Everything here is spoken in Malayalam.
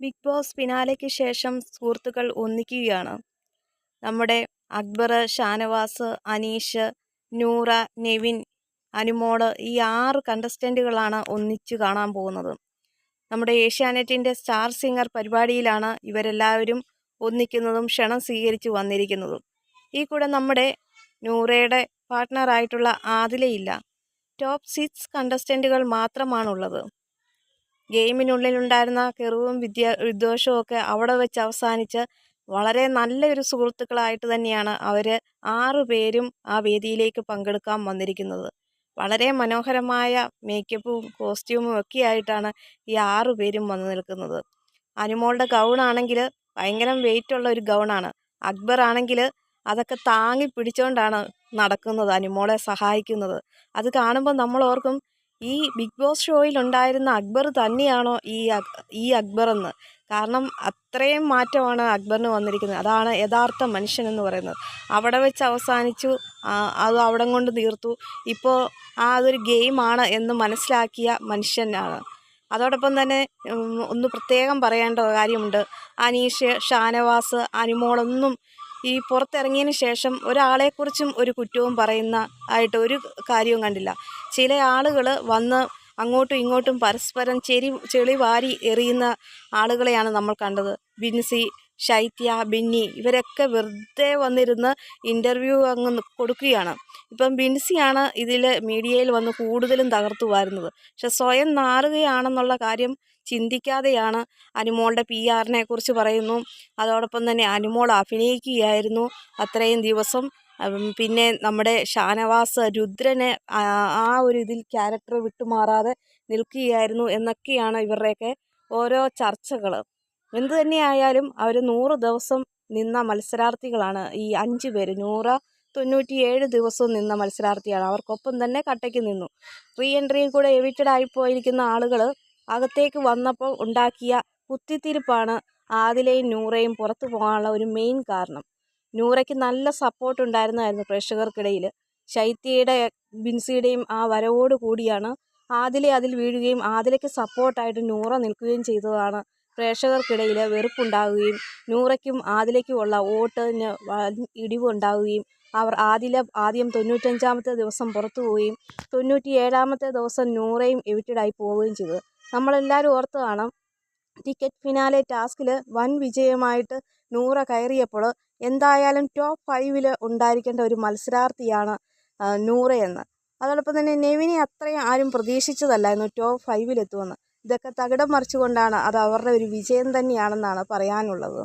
ബിഗ് ബോസ് ഫിനാലയ്ക്ക് ശേഷം സുഹൃത്തുക്കൾ ഒന്നിക്കുകയാണ്. നമ്മുടെ അക്ബർ ഷാനവാസ് അനീഷ് നൂറ നെവിൻ അനുമോൾ ഈ ആറ് കണ്ടസ്റ്റന്റുകളാണ് ഒന്നിച്ചു കാണാൻ പോകുന്നത്. നമ്മുടെ ഏഷ്യാനെറ്റിന്റെ സ്റ്റാർ സിംഗർ പരിപാടിയിലാണ് ഇവരെല്ലാവരും ഒന്നിക്കുന്നതും ക്ഷണം സ്വീകരിച്ചു വന്നിരിക്കുന്നതും. ഈ കൂടെ നമ്മുടെ നൂറയുടെ പാർട്ട്ണറായിട്ടുള്ള ആദിലയില്ല. ടോപ്പ് സിക്സ് കണ്ടസ്റ്റന്റുകൾ മാത്രമാണുള്ളത്. ഗെയിമിനുള്ളിലുണ്ടായിരുന്ന കെറുവും വിദ്യ വിദ്വേഷവും ഒക്കെ അവിടെ വെച്ച് അവസാനിച്ച് വളരെ നല്ലൊരു സുഹൃത്തുക്കളായിട്ട് തന്നെയാണ് അവർ ആറു പേരും ആ വേദിയിലേക്ക് പങ്കെടുക്കാൻ വന്നിരിക്കുന്നത്. വളരെ മനോഹരമായ മേക്കപ്പും കോസ്റ്റ്യൂമും ഒക്കെ ആയിട്ടാണ് ഈ ആറു പേരും വന്നു നിൽക്കുന്നത്. അനുമോളുടെ ഗൗണാണെങ്കിൽ ഭയങ്കര വെയിറ്റുള്ള ഒരു ഗൗണാണ് അക്ബർ ആണെങ്കിൽ അതൊക്കെ താങ്ങി പിടിച്ചുകൊണ്ടാണ് നടക്കുന്നത് അനുമോളെ സഹായിക്കുന്നത്. അത് കാണുമ്പോൾ നമ്മൾ ഓർക്കും ഈ ബിഗ് ബോസ് ഷോയിൽ ഉണ്ടായിരുന്ന അക്ബർ തന്നെയാണോ ഈ ഈ അക്ബർ എന്ന് കാരണം അത്രയും മാറ്റമാണ് അക്ബറിന് വന്നിരിക്കുന്നത്. അതാണ് യഥാർത്ഥ മനുഷ്യൻ എന്ന് പറയുന്നത്. അവിടെ വെച്ച് അവസാനിച്ചു അത് അവിടെ കൊണ്ട് തീർത്തു. ഇപ്പോൾ ആ അതൊരു ഗെയിമാണ് എന്ന് മനസ്സിലാക്കിയ മനുഷ്യനാണ്. അതോടൊപ്പം തന്നെ ഒന്ന് പ്രത്യേകം പറയേണ്ട കാര്യമുണ്ട്. അനീഷ് ഷാനവാസ് അനിമോളൊന്നും ഈ പുറത്തിറങ്ങിയതിന് ശേഷം ഒരാളെക്കുറിച്ചും ഒരു കുറ്റവും പറയുന്ന ആയിട്ട് ഒരു കാര്യവും കണ്ടില്ല. ചില ആളുകൾ വന്ന് അങ്ങോട്ടും ഇങ്ങോട്ടും പരസ്പരം ചെരി ചെളി വാരി എറിയുന്ന ആളുകളെയാണ് നമ്മൾ കണ്ടത്. ബിൻസി ശൈത്യ ബിന്നി ഇവരൊക്കെ വെറുതെ വന്നിരുന്ന് ഇന്റർവ്യൂ അങ്ങ് കൊടുക്കുകയാണ്. ഇപ്പം ബിൻസിയാണ് ഇതിൽ മീഡിയയിൽ വന്ന് കൂടുതലും തകർത്തു വരുന്നത്. പക്ഷെ സ്വയം നാറുകയാണെന്നുള്ള കാര്യം ചിന്തിക്കാതെയാണ് അനുമോളുടെ പി ആറിനെ കുറിച്ച് പറയുന്നു. അതോടൊപ്പം തന്നെ അനുമോൾ അഭിനയിക്കുകയായിരുന്നു അത്രയും ദിവസം. പിന്നെ നമ്മുടെ ഷാനവാസ് രുദ്രനെ ആ ഒരു ഇതിൽ ക്യാരക്ടർ വിട്ടുമാറാതെ നിൽക്കുകയായിരുന്നു എന്നൊക്കെയാണ് ഇവരുടെയൊക്കെ ഓരോ ചർച്ചകൾ എന്തു തന്നെയായാലും അവർ നൂറ് ദിവസം നിന്ന മത്സരാർത്ഥികളാണ്. ഈ അഞ്ച് പേര് നൂറ് തൊണ്ണൂറ്റിയേഴ് ദിവസവും നിന്ന മത്സരാർത്ഥിയാണ്. അവർക്കൊപ്പം തന്നെ കട്ടയ്ക്ക് നിന്നു. റീ എൻട്രിയിൽ കൂടെ എവിറ്റഡ് ആയിപ്പോയിരിക്കുന്ന ആളുകൾ അകത്തേക്ക് വന്നപ്പോൾ ഉണ്ടാക്കിയ കുത്തിത്തിരിപ്പാണ് ആദിലയും നൂറയും പുറത്തു പോകാനുള്ള ഒരു മെയിൻ കാരണം. നൂറയ്ക്ക് നല്ല സപ്പോർട്ട് ഉണ്ടായിരുന്നതായിരുന്നു പ്രേക്ഷകർക്കിടയിൽ ശൈത്യയുടെ ബിൻസിയുടെയും ആ വരവോട് കൂടിയാണ് ആദിലെ അതിൽ വീഴുകയും ആദിലയ്ക്ക് സപ്പോർട്ടായിട്ട് നൂറ നിൽക്കുകയും ചെയ്തതാണ് പ്രേക്ഷകർക്കിടയിൽ വെറുപ്പുണ്ടാകുകയും നൂറയ്ക്കും ആദിലയ്ക്കുമുള്ള വോട്ടിന് ഇടിവുണ്ടാകുകയും അവർ ആദില ആദ്യം തൊണ്ണൂറ്റഞ്ചാമത്തെ ദിവസം പുറത്തു പോവുകയും തൊണ്ണൂറ്റിയേഴാമത്തെ ദിവസം നൂറയും എവിറ്റഡായി പോവുകയും ചെയ്തു. നമ്മളെല്ലാവരും ഓർത്ത് കാണാം ടിക്കറ്റ് ഫിനാലെ ടാസ്കിൽ വൻ വിജയമായിട്ട് നൂറ കയറിയപ്പോൾ എന്തായാലും ടോപ്പ് ഫൈവിൽ ഉണ്ടായിരിക്കേണ്ട ഒരു മത്സരാർത്ഥിയാണ് നൂറയെന്ന്. അതോടൊപ്പം തന്നെ നെവിനെ അത്രയും ആരും പ്രതീക്ഷിച്ചതല്ലായിരുന്നു ടോപ്പ് ഫൈവിലെത്തുമെന്ന്. ഇതൊക്കെ തകിടം മറിച്ചുകൊണ്ടാണ് അത് അവരുടെ ഒരു വിജയം തന്നെയാണെന്നാണ് പറയാനുള്ളത്.